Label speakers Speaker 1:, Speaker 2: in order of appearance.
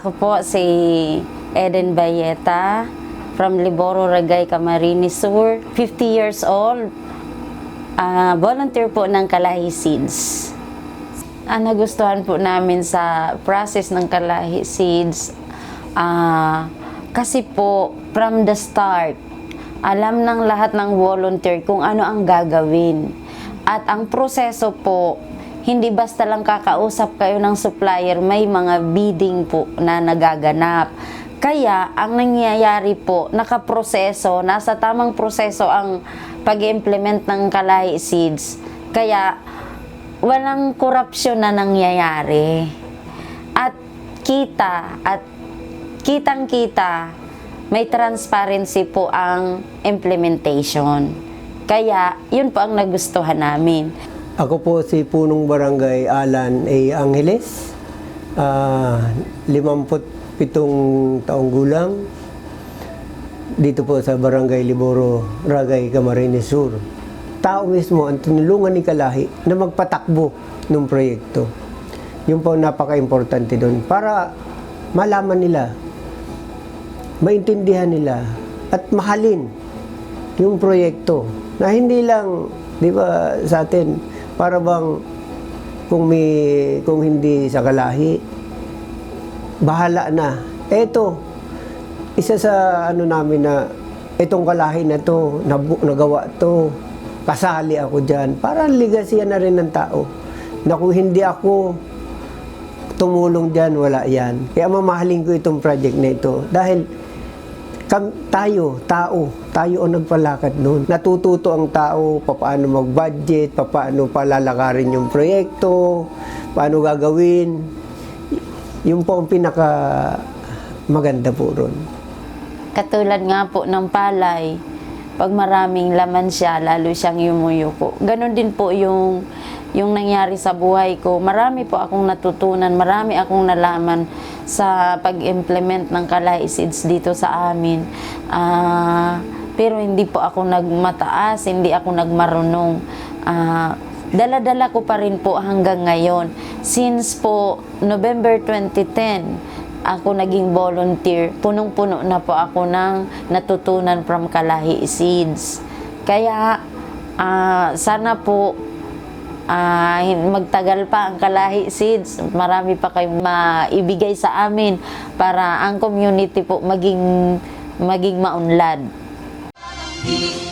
Speaker 1: Ako po si Eden Bayeta from Liboro, Ragay, Camarines Sur. 50 years old. Ah, volunteer po ng Kalahi Seeds. Ang nagustuhan po namin sa process ng Kalahi Seeds, ah, kasi po from the start, alam ng lahat ng volunteer kung ano ang gagawin. At ang proseso po, hindi basta lang kakausap kayo ng supplier, may mga bidding po na nagaganap. Kaya, ang nangyayari po, nakaproseso, nasa tamang proseso ang pag-implement ng Kalahi Seeds. Kaya, walang korupsyon na nangyayari. At kita, at kitang-kita, may transparency po ang implementation. Kaya, yun po ang nagustuhan namin.
Speaker 2: Ako po si Punong Barangay Alan A. Angeles. Ah, 57 taong gulang. Dito po sa Barangay Liboro, Ragay, Camarines Sur. Tao mismo ang tinulungan ni Kalahi na magpatakbo ng proyekto. Yun po napaka-importante doon para malaman nila, maintindihan nila, at mahalin yung proyekto na hindi lang, di ba, sa atin, para bang kung may kung hindi sa kalahi bahala na. Eto isa sa ano namin na itong kalahi na to nabu, nagawa to kasali ako diyan para legacy na rin ng tao na kung hindi ako tumulong diyan wala yan. Kaya mamahalin ko itong project na ito dahil kam, tayo, tao, tayo ang nagpalakad noon. Natututo ang tao paano mag-budget, paano palalakarin yung proyekto, paano gagawin. Y- Yun po ang pinaka maganda po ron.
Speaker 1: Katulad nga po ng palay, pag maraming laman siya, lalo siyang yumuyuko. Ganon din po yung, yung nangyari sa buhay ko. Marami po akong natutunan, marami akong nalaman sa pag-implement ng Kalay Seeds dito sa amin. Ah, pero hindi po ako nagmataas, hindi ako nagmarunong. Ah, dala-dala ko pa rin po hanggang ngayon. Since po November 2010, ako naging volunteer, punong-puno na po ako ng natutunan from Kalahi Seeds. Kaya ah, sana po hin- magtagal pa ang Kalahi Seeds. Marami pa kayong maibigay sa amin para ang community po maging maging maunlad.
Speaker 3: Di